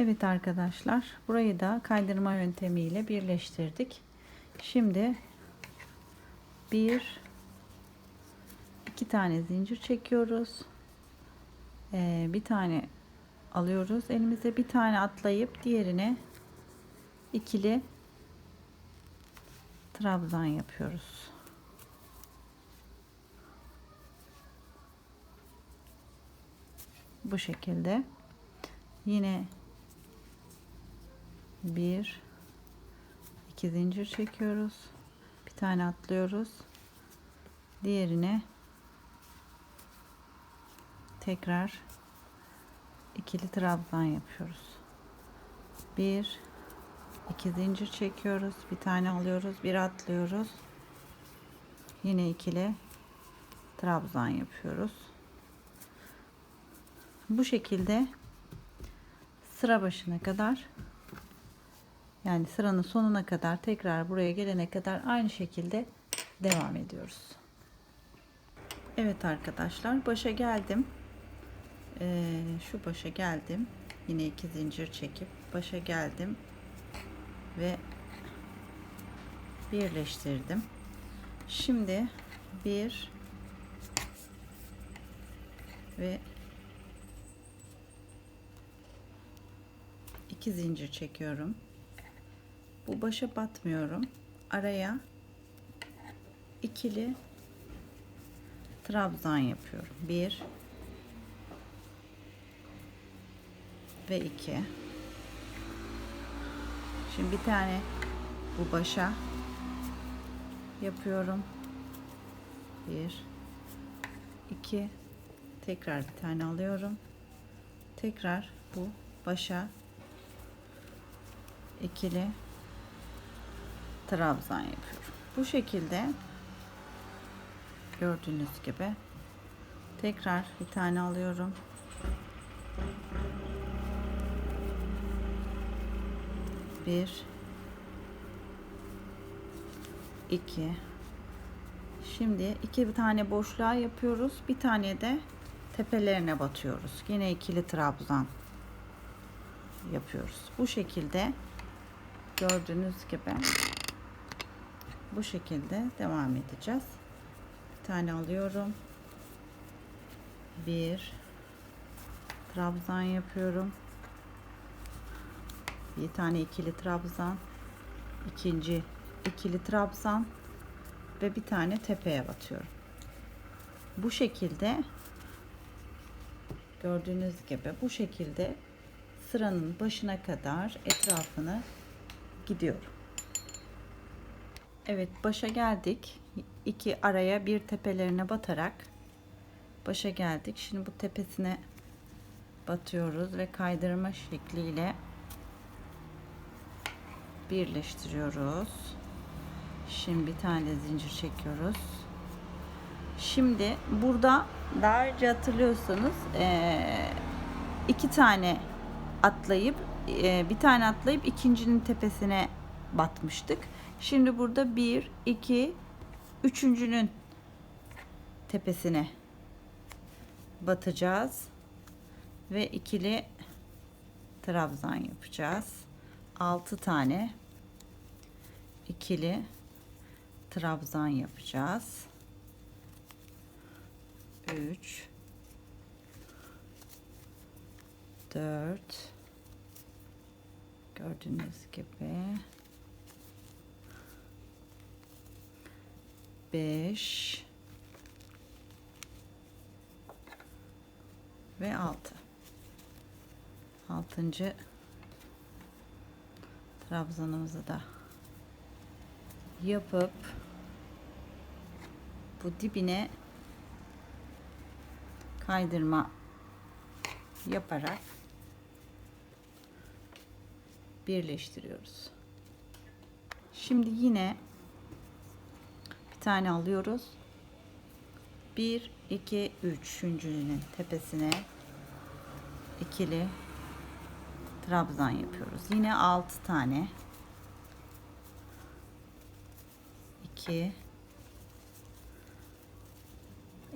Evet arkadaşlar burayı da kaydırma yöntemiyle birleştirdik. Şimdi bir iki tane zincir çekiyoruz. Ee, bir tane alıyoruz. Elimize bir tane atlayıp diğerine ikili trabzan yapıyoruz. Bu şekilde. Yine bir iki zincir çekiyoruz. Bir tane atlıyoruz. Diğerine tekrar ikili trabzan yapıyoruz. Bir iki zincir çekiyoruz. Bir tane alıyoruz. Bir atlıyoruz. Yine ikili trabzan yapıyoruz. Bu şekilde sıra başına kadar yani sıranın sonuna kadar tekrar buraya gelene kadar aynı şekilde devam ediyoruz. Evet arkadaşlar başa geldim. Ee, şu başa geldim. Yine iki zincir çekip başa geldim ve birleştirdim. Şimdi bir ve iki zincir çekiyorum. Bu başa batmıyorum. Araya ikili trabzan yapıyorum. Bir ve iki. Şimdi bir tane bu başa yapıyorum. Bir, iki, tekrar bir tane alıyorum. Tekrar bu başa ikili trabzan yapıyorum. Bu şekilde gördüğünüz gibi tekrar bir tane alıyorum. Bir iki Şimdi iki tane boşluğa yapıyoruz. Bir tane de tepelerine batıyoruz. Yine ikili trabzan yapıyoruz. Bu şekilde gördüğünüz gibi bu şekilde devam edeceğiz. Bir tane alıyorum. Bir trabzan yapıyorum. Bir tane ikili trabzan. ikinci ikili trabzan ve bir tane tepeye batıyorum. Bu şekilde gördüğünüz gibi bu şekilde sıranın başına kadar etrafını gidiyorum. Evet başa geldik. İki araya bir tepelerine batarak başa geldik. Şimdi bu tepesine batıyoruz ve kaydırma şekliyle birleştiriyoruz. Şimdi bir tane zincir çekiyoruz. Şimdi burada daha önce hatırlıyorsanız iki tane atlayıp bir tane atlayıp ikincinin tepesine batmıştık. Şimdi burada bir, iki, üçüncünün tepesine batacağız ve ikili trabzan yapacağız. 6 tane ikili trabzan yapacağız. 3 4 gördüğünüz gibi 5 ve 6 altıncı trabzanımızı da yapıp bu dibine kaydırma yaparak birleştiriyoruz. Şimdi yine tane alıyoruz. 1 2 3 üçüncünün tepesine ikili trabzan yapıyoruz. Yine 6 tane 2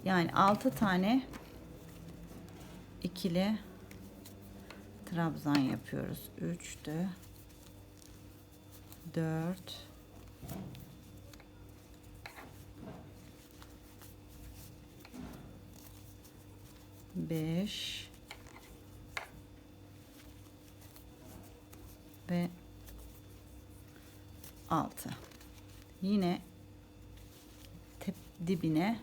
yani 6 tane ikili trabzan yapıyoruz. 3'tü. 4 5 ve 6 yine tep dibine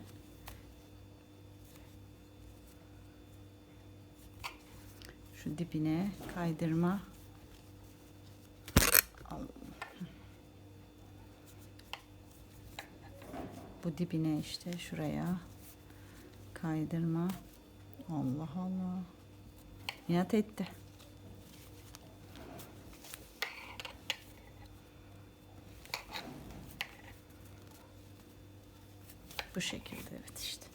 şu dibine kaydırma. Bu dibine işte şuraya kaydırma Allah Allah. İnat etti. Bu şekilde evet işte.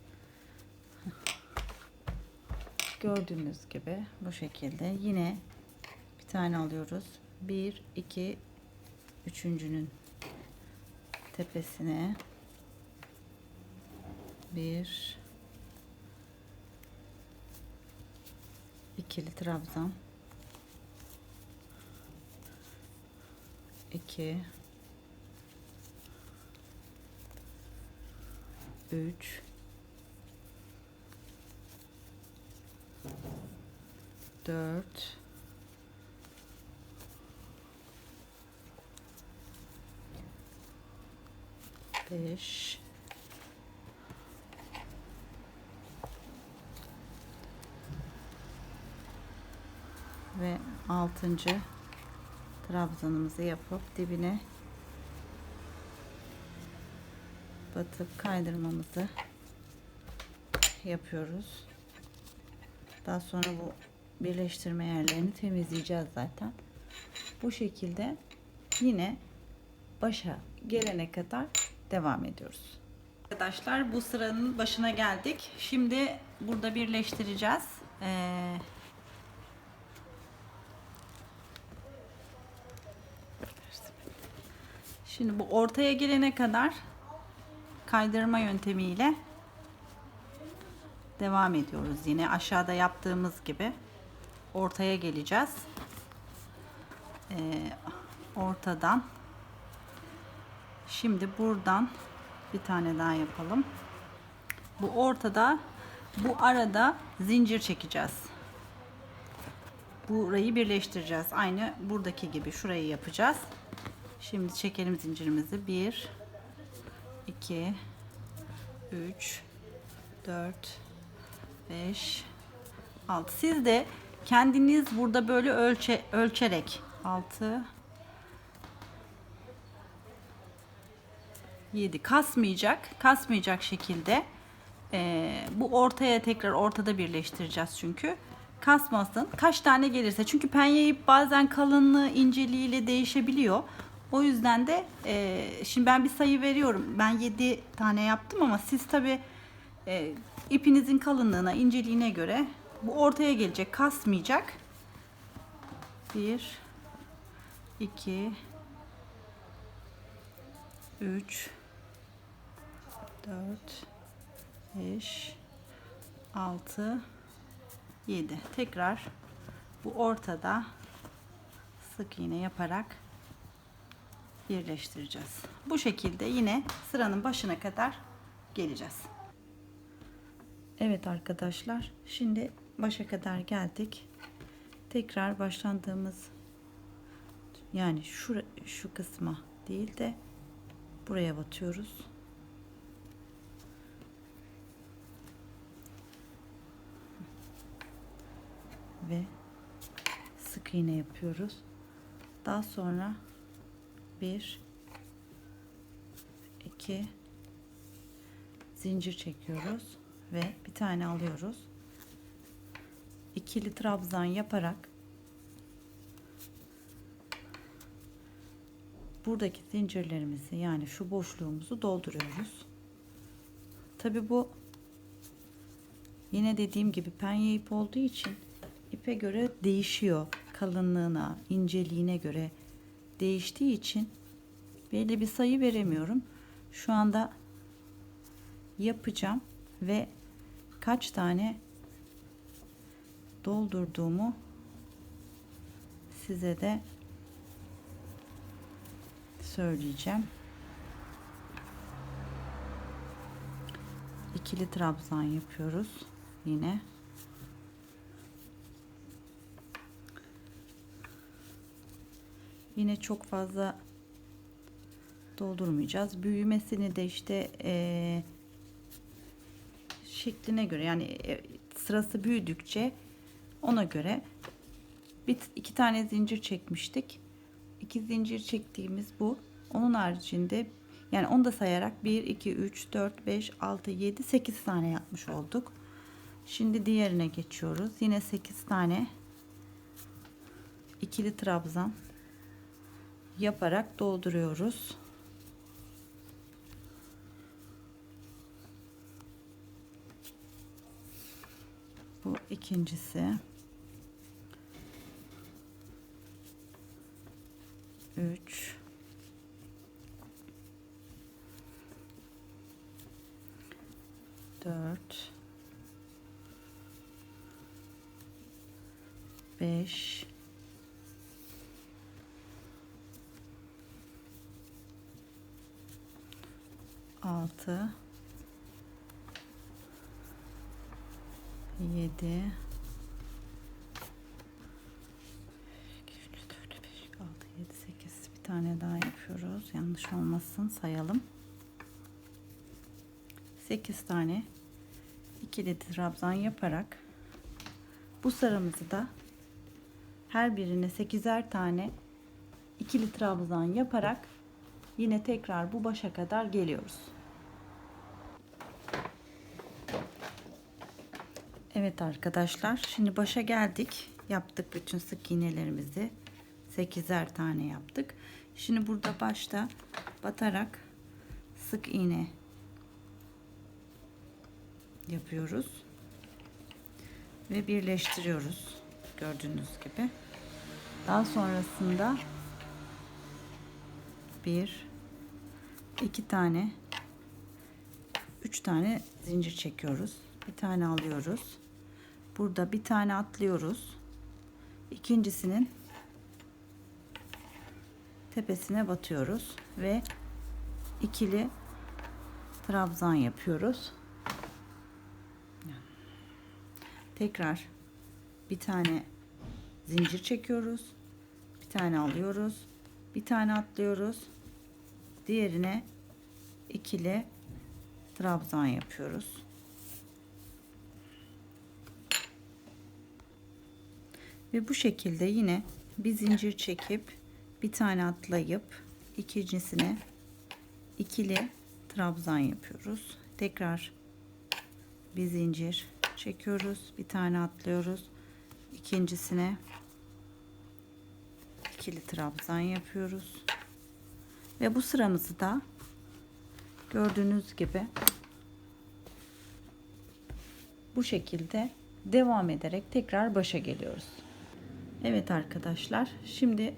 Gördüğünüz gibi bu şekilde yine bir tane alıyoruz. Bir, iki, üçüncünün tepesine. Bir ikili trabzan. İki. Üç. Dört. Beş ve altıncı trabzanımızı yapıp dibine batıp kaydırmamızı yapıyoruz. Daha sonra bu birleştirme yerlerini temizleyeceğiz zaten. Bu şekilde yine başa gelene kadar devam ediyoruz. Arkadaşlar bu sıranın başına geldik. Şimdi burada birleştireceğiz. Ee, Şimdi bu ortaya gelene kadar kaydırma yöntemiyle devam ediyoruz. Yine aşağıda yaptığımız gibi ortaya geleceğiz. Ee, ortadan şimdi buradan bir tane daha yapalım. Bu ortada bu arada zincir çekeceğiz. Burayı birleştireceğiz. Aynı buradaki gibi şurayı yapacağız. Şimdi çekelim zincirimizi. 1 2 3 4 5 6 Siz de kendiniz burada böyle ölçe ölçerek 6 7 kasmayacak kasmayacak şekilde e, bu ortaya tekrar ortada birleştireceğiz çünkü. Kasmasın. Kaç tane gelirse. Çünkü penye ip bazen kalınlığı inceliğiyle değişebiliyor o yüzden de e, şimdi ben bir sayı veriyorum. Ben 7 tane yaptım ama siz tabi e, ipinizin kalınlığına inceliğine göre bu ortaya gelecek kasmayacak. 1 2 3 4 5 6 7 tekrar bu ortada sık iğne yaparak birleştireceğiz. Bu şekilde yine sıranın başına kadar geleceğiz. Evet arkadaşlar şimdi başa kadar geldik. Tekrar başlandığımız yani şu, şu kısma değil de buraya batıyoruz. Ve sık iğne yapıyoruz. Daha sonra bir iki zincir çekiyoruz ve bir tane alıyoruz. İkili trabzan yaparak buradaki zincirlerimizi yani şu boşluğumuzu dolduruyoruz. Tabi bu yine dediğim gibi penye ip olduğu için ipe göre değişiyor kalınlığına, inceliğine göre değiştiği için belli bir sayı veremiyorum. Şu anda yapacağım ve kaç tane doldurduğumu size de söyleyeceğim. İkili trabzan yapıyoruz yine. Yine çok fazla doldurmayacağız. Büyümesini de işte eee, şekline göre yani e, sırası büyüdükçe ona göre bir iki tane zincir çekmiştik. İki zincir çektiğimiz bu. Onun haricinde yani onu da sayarak 1 2 3 4 5 6 7 8 tane yapmış olduk. Şimdi diğerine geçiyoruz. Yine 8 tane ikili trabzan yaparak dolduruyoruz. Bu ikincisi. 3 6, 7, 8 bir tane daha yapıyoruz. Yanlış olmasın sayalım. 8 tane ikili trabzan yaparak bu sıramızı da her birine 8'er tane ikili trabzan yaparak yine tekrar bu başa kadar geliyoruz. Evet arkadaşlar şimdi başa geldik. Yaptık bütün sık iğnelerimizi. 8'er tane yaptık. Şimdi burada başta batarak sık iğne yapıyoruz. Ve birleştiriyoruz. Gördüğünüz gibi. Daha sonrasında bir iki tane üç tane zincir çekiyoruz. Bir tane alıyoruz. Burada bir tane atlıyoruz. İkincisinin tepesine batıyoruz ve ikili trabzan yapıyoruz. Tekrar bir tane zincir çekiyoruz. Bir tane alıyoruz. Bir tane atlıyoruz. Diğerine ikili trabzan yapıyoruz. Ve bu şekilde yine bir zincir çekip bir tane atlayıp ikincisine ikili trabzan yapıyoruz. Tekrar bir zincir çekiyoruz. Bir tane atlıyoruz. İkincisine ikili trabzan yapıyoruz. Ve bu sıramızı da gördüğünüz gibi bu şekilde devam ederek tekrar başa geliyoruz. Evet arkadaşlar şimdi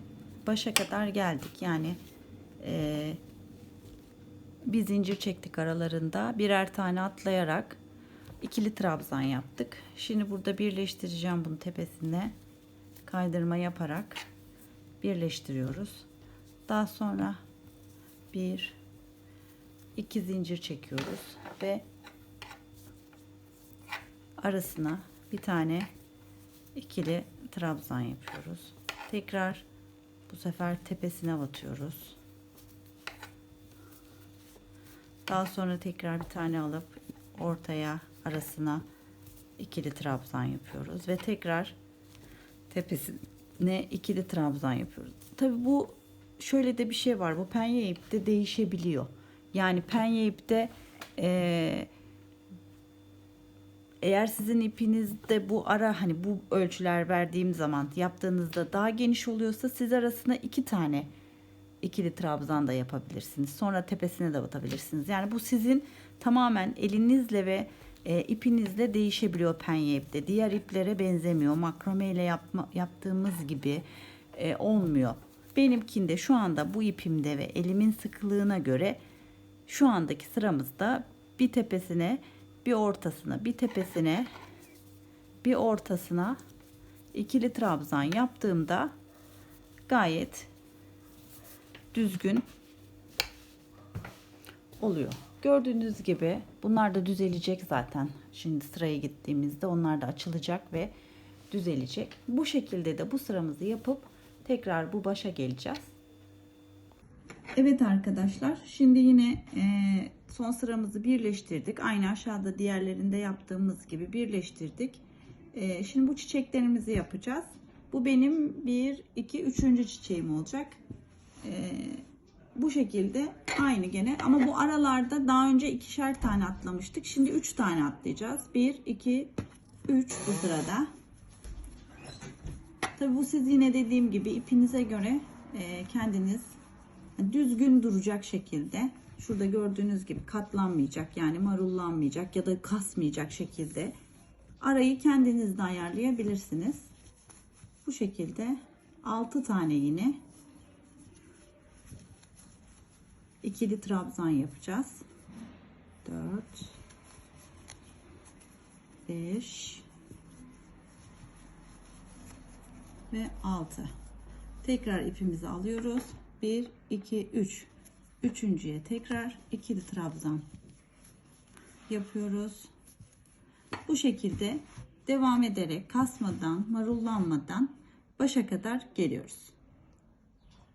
başa kadar geldik. Yani e, bir zincir çektik aralarında birer tane atlayarak ikili trabzan yaptık. Şimdi burada birleştireceğim bunu tepesine kaydırma yaparak birleştiriyoruz. Daha sonra bir iki zincir çekiyoruz ve arasına bir tane ikili trabzan yapıyoruz. Tekrar bu sefer tepesine batıyoruz. Daha sonra tekrar bir tane alıp ortaya arasına ikili trabzan yapıyoruz ve tekrar tepesine ikili trabzan yapıyoruz. Tabi bu şöyle de bir şey var. Bu penye ipte değişebiliyor. Yani penye ipte eee eğer sizin ipinizde bu ara hani bu ölçüler verdiğim zaman yaptığınızda daha geniş oluyorsa siz arasına iki tane ikili trabzan da yapabilirsiniz. Sonra tepesine de batabilirsiniz. Yani bu sizin tamamen elinizle ve e, ipinizle değişebiliyor penye ipte. Diğer iplere benzemiyor. Makrome ile yapma, yaptığımız gibi e, olmuyor. Benimkinde şu anda bu ipimde ve elimin sıkılığına göre şu andaki sıramızda bir tepesine bir ortasına bir tepesine bir ortasına ikili trabzan yaptığımda gayet düzgün oluyor. Gördüğünüz gibi bunlar da düzelecek zaten. Şimdi sıraya gittiğimizde onlar da açılacak ve düzelecek. Bu şekilde de bu sıramızı yapıp tekrar bu başa geleceğiz. Evet arkadaşlar şimdi yine e, son sıramızı birleştirdik. Aynı aşağıda diğerlerinde yaptığımız gibi birleştirdik. E, şimdi bu çiçeklerimizi yapacağız. Bu benim 1, 2, 3. çiçeğim olacak. E, bu şekilde aynı gene ama bu aralarda daha önce ikişer tane atlamıştık. Şimdi 3 tane atlayacağız. 1, 2, 3 bu sırada. Tabi bu siz yine dediğim gibi ipinize göre e, kendiniz düzgün duracak şekilde şurada gördüğünüz gibi katlanmayacak yani marullanmayacak ya da kasmayacak şekilde arayı kendiniz ayarlayabilirsiniz. Bu şekilde 6 tane yine ikili trabzan yapacağız. 4 5 ve 6 tekrar ipimizi alıyoruz 1 2 3 üçüncüye tekrar ikili trabzan yapıyoruz. Bu şekilde devam ederek kasmadan marullanmadan başa kadar geliyoruz